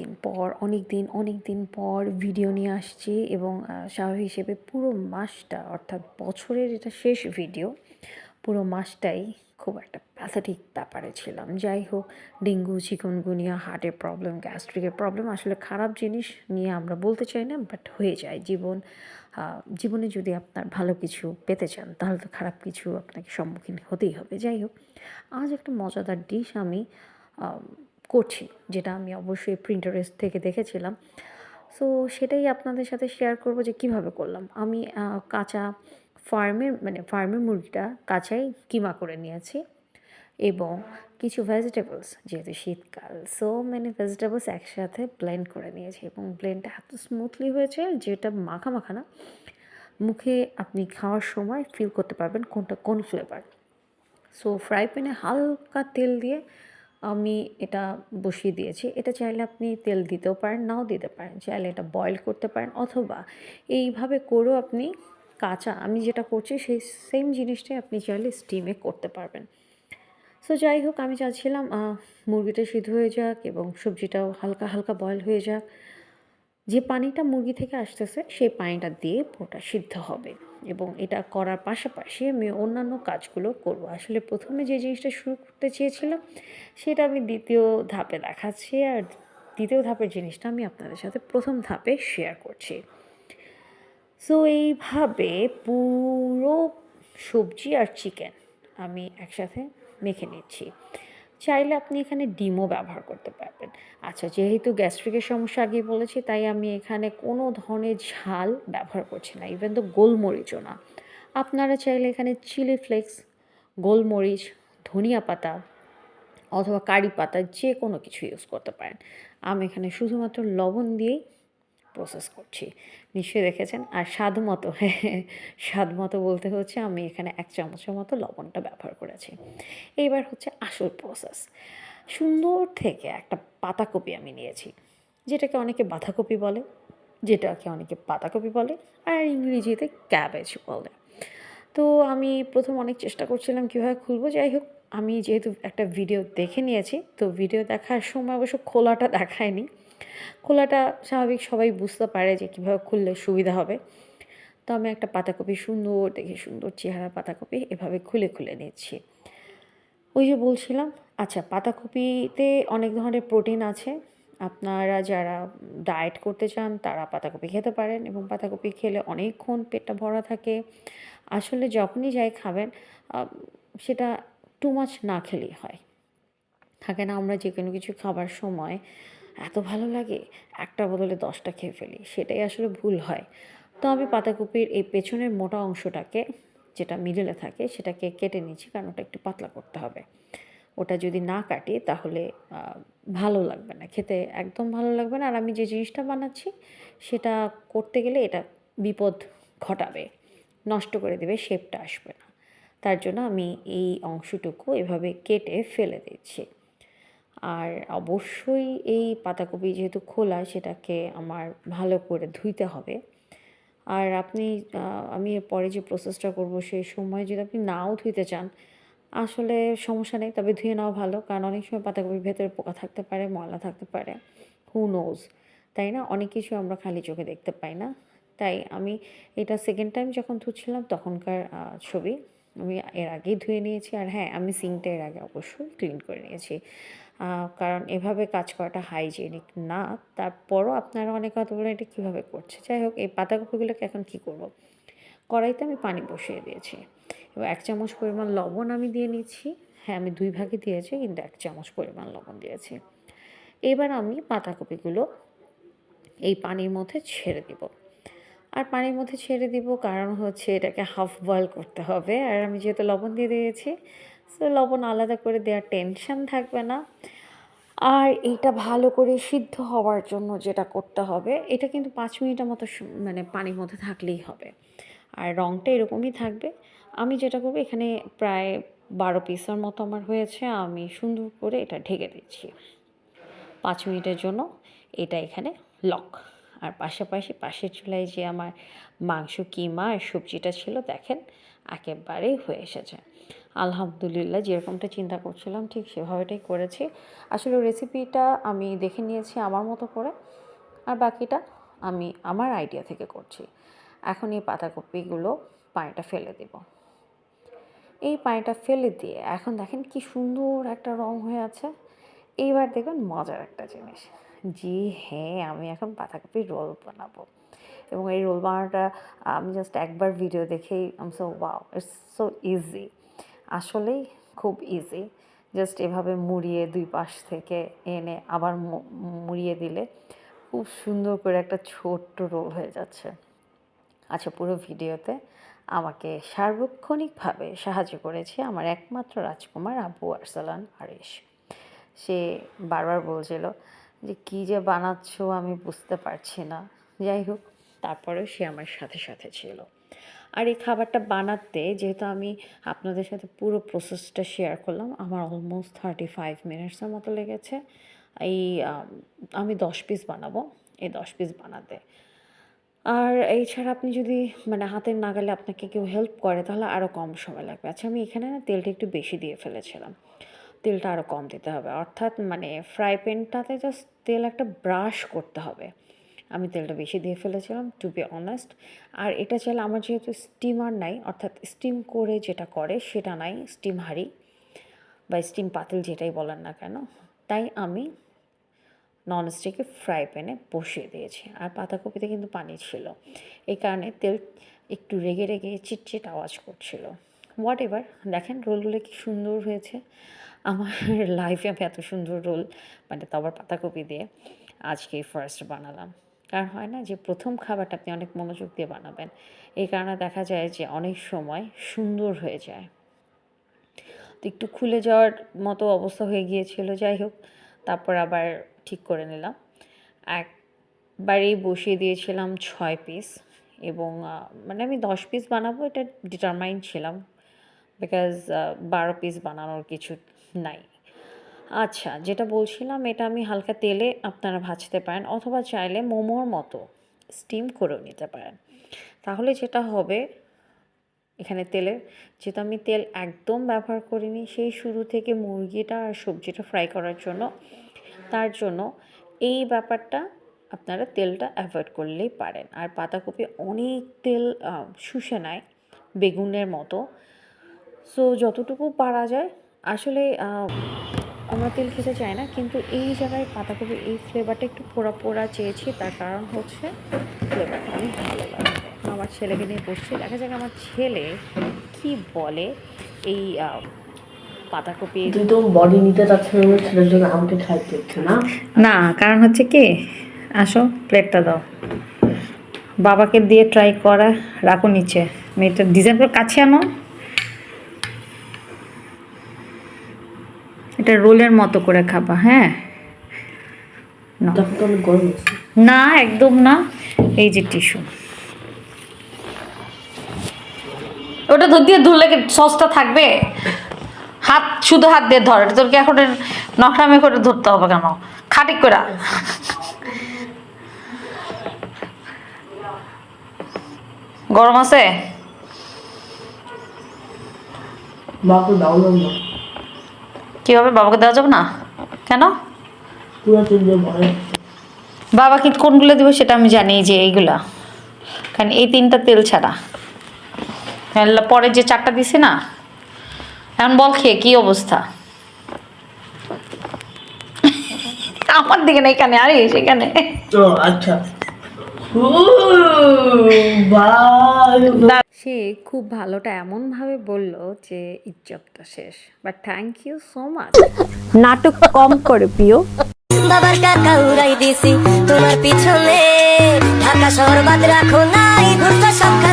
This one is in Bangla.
দিন পর অনেক দিন অনেক দিন পর ভিডিও নিয়ে আসছি এবং স্বাভাবিক হিসেবে পুরো মাসটা, অর্থাৎ বছরের এটা শেষ ভিডিও পুরো মাসটাই খুব একটা প্যাথেটিক ব্যাপারে ছিলাম। যাই হোক, ডেঙ্গু, চিকনগুনিয়া হার্টের প্রবলেম গ্যাস্ট্রিকের প্রবলেম আসলে খারাপ জিনিস নিয়ে আমরা বলতে চাই না বাট হয়ে যায়। জীবন জীবনে যদি আপনার ভালো কিছু পেতে চান, তাহলে তো খারাপ কিছু আপনাকে সম্মুখীন হতেই হবে। যাই হোক, আজ একটা মজাদার ডিশ আমি করছি, যেটা আমি অবশ্যই প্রিন্টারেস্ট থেকে দেখেছিলাম। সো সেটাই আপনাদের সাথে শেয়ার করব যে কীভাবে করলাম। আমি কাঁচা ফার্মের মানে ফার্মের মুরগিটা কাঁচাই কিমা করে নিয়েছি এবং কিছু ভেজিটেবলস যেহেতু শীতকাল সো মানে ভেজিটেবলস একসাথে ব্লেন্ড করে নিয়েছি এবং ব্লেন্ডটা এত স্মুথলি হয়েছে যেটা মাখা মাখা না, মুখে আপনি খাওয়ার সময় ফিল করতে পারবেন কোনটা কোন ফ্লেভার সো ফ্রাই প্যানে হালকা তেল দিয়ে আমি এটা বসিয়ে দিয়েছি। এটা চাইলে আপনি তেল দিতেও পারেন, নাও দিতে পারেন। চাইলে এটা বয়েল করতে পারেন অথবা এইভাবে করেও আপনি কাঁচা, আমি যেটা করছি সেই সেম জিনিসটাই আপনি চাইলে স্টিমে করতে পারবেন। সো যাই হোক, আমি চাচ্ছিলাম মুরগিটা সিদ্ধ হয়ে যাক এবং সবজিটাও হালকা হালকা বয়েল হয়ে যাক। যে পানিটা মুরগি থেকে আসতেছে, সেই পানিটা দিয়ে পুরোটা সিদ্ধ হবে। এবং এটা করার পাশাপাশি আমি অন্যান্য কাজগুলো করব। আসলে প্রথমে যে জিনিসটা শুরু করতে চেয়েছিলাম, সেটা আমি দ্বিতীয় ধাপে দেখাচ্ছি। আর দ্বিতীয় ধাপের জিনিসটা আমি আপনাদের সাথে প্রথম ধাপে শেয়ার করছি। সো এইভাবে পুরো সবজি আর চিকেন আমি একসাথে মেখে নিচ্ছি। চাইলে আপনি এখানে ডিমও ব্যবহার করতে পারবেন। আচ্ছা যেহেতু গ্যাস্ট্রিকের সমস্যা আগে বলেছি, তাই আমি এখানে কোনো ধরনের ঝাল ব্যবহার করছি না ইভেন তো গোলমরিচও না। আপনারা চাইলে এখানে চিলি ফ্লেক্স, গোলমরিচ, ধনিয়া পাতা অথবা কারি পাতা যে কোনো কিছু ইউজ করতে পারেন। আমি এখানে শুধুমাত্র লবণ দিয়েই প্রসেস করছি। নিশ্চয়ই দেখেছেন? আর স্বাদ মতো স্বাদ মতো বলতে হচ্ছে আমি এখানে এক চামচের মতো লবণটা ব্যবহার করেছি। এইবার হচ্ছে আসল প্রসেস সুন্দর থেকে একটা পাতাকপি আমি নিয়েছি, যেটাকে অনেকে বাঁধাকপি বলে, যেটাকে অনেকে পাতাকপি বলে, আর ইংরেজিতে ক্যাবেজ বলে। তো আমি প্রথম অনেক চেষ্টা করছিলাম কীভাবে খুলবো, যাই হোক, আমি যেহেতু একটা ভিডিও দেখে নিয়েছি, তো ভিডিও দেখার সময় অবশ্য খোলাটা দেখায়নি। খোলাটা স্বাভাবিক, সবাই বুঝতে পারে যে কীভাবে খুললে সুবিধা হবে। তো আমি একটা পাতাকপি সুন্দর, দেখে সুন্দর চেহারা পাতাকপি এভাবে খুলে খুলে নিচ্ছি। ওই যে বলছিলাম আচ্ছা পাতাকপিতে অনেক ধরনের প্রোটিন আছে। আপনারা যারা ডায়েট করতে চান, তারা পাতাকপি খেতে পারেন এবং পাতাকপি খেলে অনেকক্ষণ পেটটা ভরা থাকে। আসলে যখনই যাই খাবেন সেটা টু মাছ না খেলেই হয়। থাকে না আমরা যে কোনো কিছু খাবার সময় এত ভালো লাগে, একটা বদলে দশটা খেয়ে ফেলি, সেটাই আসলে ভুল হয়। তো আমি পাতাকপির এই পেছনের মোটা অংশটাকে, যেটা মিডলে থাকে, সেটাকে কেটে নিচ্ছি কারণ ওটা একটু পাতলা করতে হবে। ওটা যদি না কাটি, তাহলে ভালো লাগবে না, খেতে একদম ভালো লাগবে না। আর আমি যে জিনিসটা বানাচ্ছি, সেটা করতে গেলে এটা বিপদ ঘটাবে, নষ্ট করে দেবে শেপটা আসবে না। তার জন্য আমি এই অংশটুকু এভাবে কেটে ফেলে দিচ্ছি। আর অবশ্যই এই পাতাকপি যেহেতু খোলা, সেটাকে আমার ভালো করে ধুইতে হবে। আর আপনি আমি পরে যে প্রসেসটা করব, সেই সময় যদি আপনি নাও ধুইতে চান, আসলে সমস্যা নেই, তবে ধুয়ে নেওয়া ভালো। কারণ অনেক সময় পাতাকপির ভেতরে পোকা থাকতে পারে, ময়লা থাকতে পারে হু নোজ তাই না? অনেক কিছু আমরা খালি চোখে দেখতে পাই না। তাই আমি এটা সেকেন্ড টাইম যখন ধুচ্ছিলাম, তখনকার ছবি। আমি এর আগেই ধুয়ে নিয়েছি আর হ্যাঁ আমি সিঙ্কটা এর আগে অবশ্যই ক্লিন করে নিয়েছি। কারণ এভাবে কাজ করাটা হাইজেনিক না। তারপরও আপনারা অনেক কথা বলেন এটা কীভাবে করছে? যাই হোক, এই পাতাকপিগুলোকে এখন কী করব। কড়াইতে আমি পানি বসিয়ে দিয়েছি। এবার এক চামচ পরিমাণ লবণ আমি দিয়ে নিচ্ছি। হ্যাঁ আমি দুই ভাগে দিয়েছি, কিন্তু এক চামচ পরিমাণ লবণ দিয়েছি। এবার আমি পাতাকপিগুলো এই পানির মধ্যে ছেড়ে দিব। আর পানির মধ্যে ছেড়ে দিব কারণ হচ্ছে এটাকে হাফ বয়েল করতে হবে। আর আমি যেহেতু লবণ দিয়ে দিয়েছি সো লবণ আলাদা করে দেওয়ার টেনশন থাকবে না। আর এটা ভালো করে সিদ্ধ হওয়ার জন্য যেটা করতে হবে, এটা কিন্তু পাঁচ মিনিটের মতো মানে পানির মধ্যে থাকলেই হবে। আর রঙটা এরকমই থাকবে। আমি যেটা করব, এখানে প্রায় বারো পিসের মতো আমার হয়েছে, আমি সুন্দর করে এটা ঢেকে দিচ্ছি। পাঁচ মিনিটের জন্য এটা এখানে লক আর পাশাপাশি পাশের চুলায় যে আমার মাংস, কিমা আর সবজিটা ছিল, দেখেন একেবারেই হয়ে এসেছে। আলহামদুলিল্লাহ, যেরকমটা চিন্তা করছিলাম, ঠিক সেভাবেটাই করেছি। আসলে রেসিপিটা আমি দেখে নিয়েছি আমার মতো করে, আর বাকিটা আমি আমার আইডিয়া থেকে করছি। এখন এই পাতাকপিগুলো পানিটা ফেলে দেব। এই পানিটা ফেলে দিয়ে এখন দেখেন কি সুন্দর একটা রং হয়ে আছে। এইবার দেখবেন মজার একটা জিনিস। জি হ্যাঁ আমি এখন পাতাকপির রোল বানাবো। এবং এই রোল বানানোটা, আমি জাস্ট একবার ভিডিও দেখেই I'm so wow it's so easy আসলেই খুব ইজি জাস্ট এভাবে মুড়িয়ে দুই পাশ থেকে এনে আবার মুড়িয়ে দিলে খুব সুন্দর করে একটা ছোট্ট রোল হয়ে যাচ্ছে। আচ্ছা পুরো ভিডিওতে আমাকে সার্বক্ষণিকভাবে সাহায্য করেছে আমার একমাত্র রাজকুমার আবু আরসালান আরিশ। সে বারবার বলছিল যে কী যে বানাচ্ছ আমি বুঝতে পারছি না। যাই হোক, তারপরেও সে আমার সাথে সাথে ছিল। আর এই খাবারটা বানাতে যেহেতু আমি আপনাদের সাথে পুরো প্রসেসটা শেয়ার করলাম, আমার অলমোস্ট থার্টি ফাইভ মিনিটসের মতো লেগেছে। এই, আমি দশ পিস বানাবো, এই দশ পিস বানাতে। আর এছাড়া আপনি যদি মানে হাতের নাগালে আপনাকে কেউ হেল্প করে, তাহলে আরও কম সময় লাগবে। আচ্ছা আমি এখানে না তেলটা একটু বেশি দিয়ে ফেলেছিলাম। তেলটা আরও কম দিতে হবে। অর্থাৎ মানে ফ্রাই প্যানটাতে জাস্ট তেল একটা ব্রাশ করতে হবে। আমি তেলটা বেশি দিয়ে ফেলেছিলাম টু বি অনেস্ট আর এটা চাইলে আমার যেহেতু স্টিমার নাই, অর্থাৎ স্টিম করে যেটা করে সেটা নাই স্টিম হাঁড়ি বা স্টিম পাতিল যেটাই বলেন না কেন। তাই আমি ননস্টিকে ফ্রাই প্যানে বসিয়ে দিয়েছি। আর পাতাকপিতে কিন্তু পানি ছিল। এই কারণে তেল একটু রেগে রেগে চিটচিট আওয়াজ করছিল। হোয়াট এভার দেখেন রোলগুলো কি সুন্দর হয়েছে। আমার লাইফে আমি এত সুন্দর রোল মানে তো আবার পাতাকপি দিয়ে আজকে ফার্স্ট বানালাম। কারণ হয় না যে প্রথম খাবারটা আপনি অনেক মনোযোগ দিয়ে বানাবেন। এই কারণে দেখা যায় যে অনেক সময় সুন্দর হয়ে যায়। তো একটু খুলে যাওয়ার মতো অবস্থা হয়ে গিয়েছিল, যাই হোক, তারপর আবার ঠিক করে নিলাম। একবারেই বসিয়ে দিয়েছিলাম ছয় পিস এবং মানে আমি দশ পিস বানাবো, এটা ডিটারমাইন ছিলাম। বিকজ বারো পিস বানানোর কিছু নাই। আচ্ছা যেটা বলছিলাম, এটা আমি হালকা তেলে আপনারা ভাজতে পারেন অথবা চাইলে মোমোর মতো স্টিম করেও নিতে পারেন। তাহলে যেটা হবে, এখানে তেলের, যেহেতু আমি তেল একদম ব্যবহার করিনি, সেই শুরু থেকে মুরগিটা আর সবজিটা ফ্রাই করার জন্য, তার জন্য এই ব্যাপারটা আপনারা তেলটা অ্যাভয়েড করলেই পারেন। আর পাতাকপি অনেক তেল শুষে নেয়, বেগুনের মতো। সো যতটুকু পারা যায় আসলে আমরা তেল খেতে চাই না কিন্তু এই জায়গায় পাতাকপির এই ফ্লেভারটা একটু পোড়া পোড়া চেয়েছি তার কারণ হচ্ছে ফ্লেভারটা অনেক ভালো লাগে। আমার ছেলেকে নিয়ে বসছি দেখা যাক আমার ছেলে কি বলে এই পাতাকপি তুই তো বডি নিতে চাচ্ছে না ছেলের জন্য আমাকে খাইতে হচ্ছে না? না কারণ হচ্ছে কি আসো প্লেটটা দাও। বাবাকে দিয়ে ট্রাই করা রাখো নিচে। মেয়েটা ডিজাইন করে কাছে আনো। এটা রোলের মতো করে খাবা হ্যাঁ? না। একদম না। এই যে টিস্যু। ওটা ধর দিয়ে ধরলে কি সসটা থাকবে? হাত শুধু হাত দিয়ে ধর এটা তোর কি এখন নখরামি করে ধরতে হবে কেন? খাটিক করে গরম আছে? বাপু দাও কি হবে বাবাকে দেওয়া যাবে না? কেন? বাবা কি কোনগুলো দিব সেটা আমি জানি যে এইগুলা। কারণ এই তিনটা তেল ছাড়া। পরে যে চারটা দিছে না, এখন বল খেয়ে কি অবস্থা? আমার দিকে না এখানে, আরে সেখানে। আচ্ছা। সে খুব ভালোটা এমনভাবে বলল যে ইজ্জতটা শেষ। But thank you so much নাটক কম করে প্রিয়। বাবার টাকা উড়াই দিছি তোমার পিছনে ঢাকা শহর বাদ রাখো নাই ঘুরতো সবখানে